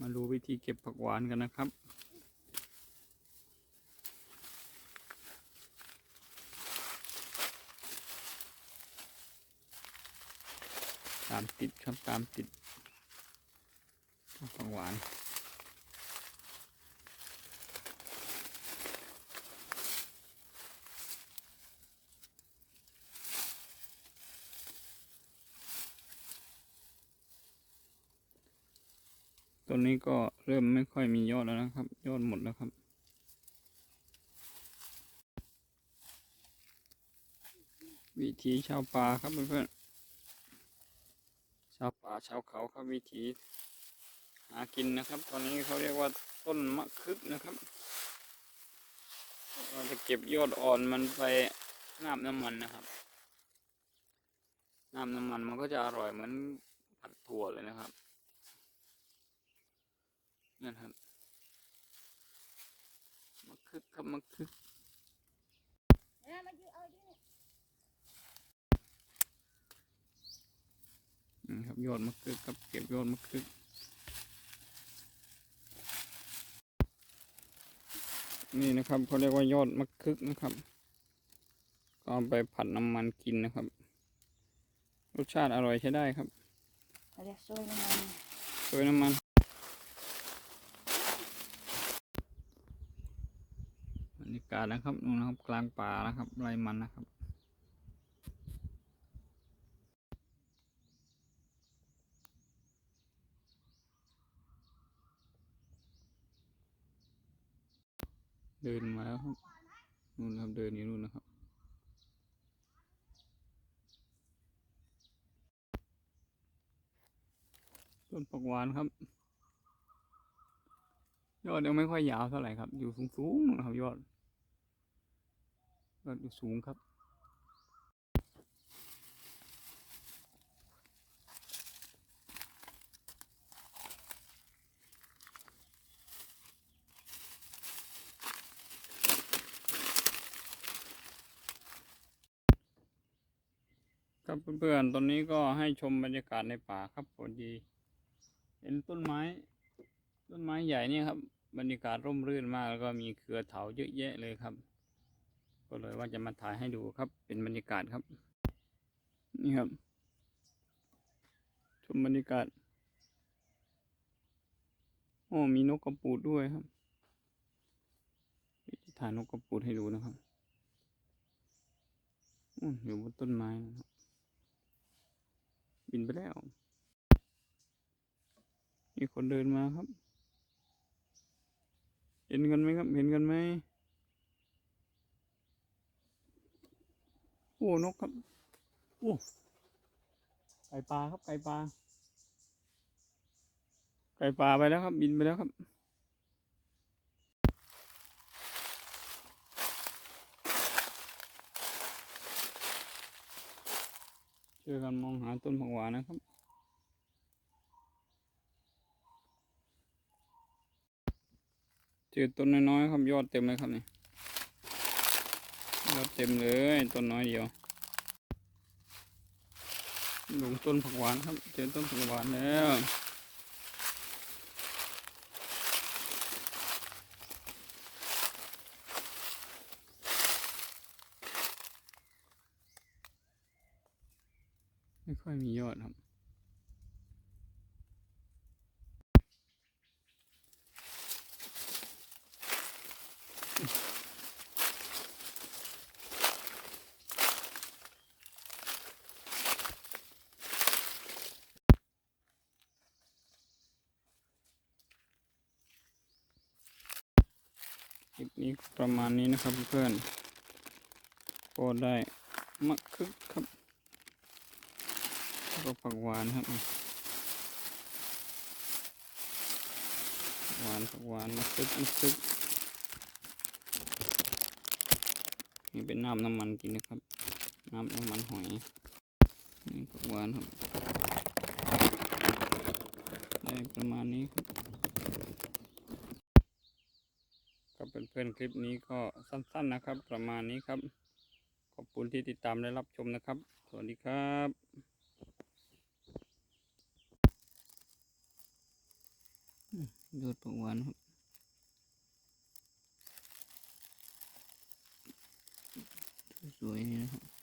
มาดูวิธีเก็บผักหวานกันนะครับ ตามติดครับตามติดผักหวาน ต้นนี้ก็เริ่มไม่ค่อยมียอดแล้วนะครับ ยอดหมดแล้วครับ วิธีชาวป่าครับเพื่อนๆชาวป่าชาวเขาครับวิธีหากินนะครับ ตอนนี้เขาเรียกว่าต้นมะคึกนะครับ เราจะเก็บยอดอ่อนมันไปน้ำน้ำมันนะครับน้ำน้ำมันมันก็จะอร่อยเหมือนผัดถั่วเลยนะครับ นั่นครับมะคึกครับมะคึกเนี่ยมายืนเอาดินี่ครับยอดมะคึกครับเก็บยอดมะคึกนี่นะครับเขาเรียกว่ายอดมะคึกนะครับ ก็เอาไปผัดน้ำมันกินนะครับ รสชาติอร่อยใช้ได้ครับเขาเรียกซอยน้ำมันโดยน้ำมันบรรยา กาศนะครับนู่นนะครับ กลางป่านะครับไรมันนะครับ เดินมาแล้วครับนู่นนะครับเดินอยู่นู่นนะครับต้นผักหวานครับ ยอดยังไม่ค่อยยาวเท่าไหร่ครับ อยู่สูงๆนะครับยอด ยอดอยู่สูงครับครับเพื่อนๆ ตอนนี้ก็ให้ชมบรรยากาศในป่าครับพอดี เห็นต้นไม้ ต้นไม้ใหญ่เนี่ยครับ บรรยากาศร่มรื่นมากแล้วก็มีเครือเถาเยอะแยะเลยครับ ก็เลยว่าจะมาถ่ายให้ดูครับ เป็นบรรยากาศครับ นี่ครับชมบรรยากาศโอ้มีนกกระปูดด้วยครับจะถ่ายนกกระปูดให้ดูนะครับอู้อยู่บนต้นไม้นะครับ บินไปแล้ว มีคนเดินมาครับ เห็นกันไหมครับ เห็นกันไหม โอ้นกครับโอ้ไก่ปลาครับไก่ปลาไก่ปลาไปแล้วครับ บินไปแล้วครับช่วยกันมองหาต้นผักหวานนะครับ เจอต้นน้อยๆครับยอดเต็มเลยครับนี่ ยอดเต็มเลยต้นน้อยเดียวลงต้นผักหวานครับ เจอต้นผักหวานแล้วไม่ค่อยมียอดครับคลิ นี้ก็ประมาณนี้นะครับเพื่อนก็ได้มะคึกครับแล้วก็ผักหวานครับหวานผักหวานมะคึกมะคึกนี่เป็นน้ำน้ำมันกินนะครับ น้ำน้ำมันหอยนี่ผักหวานครับได้ประมาณนี้ครับ ก็เป็นเพื่อนๆคลิปนี้ก็สั้นๆนะครับ ประมาณนี้ครับ ขอบคุณที่ติดตามและรับชมนะครับ สวัสดีครับยอดผักหวานครับสวยนี่นะครับ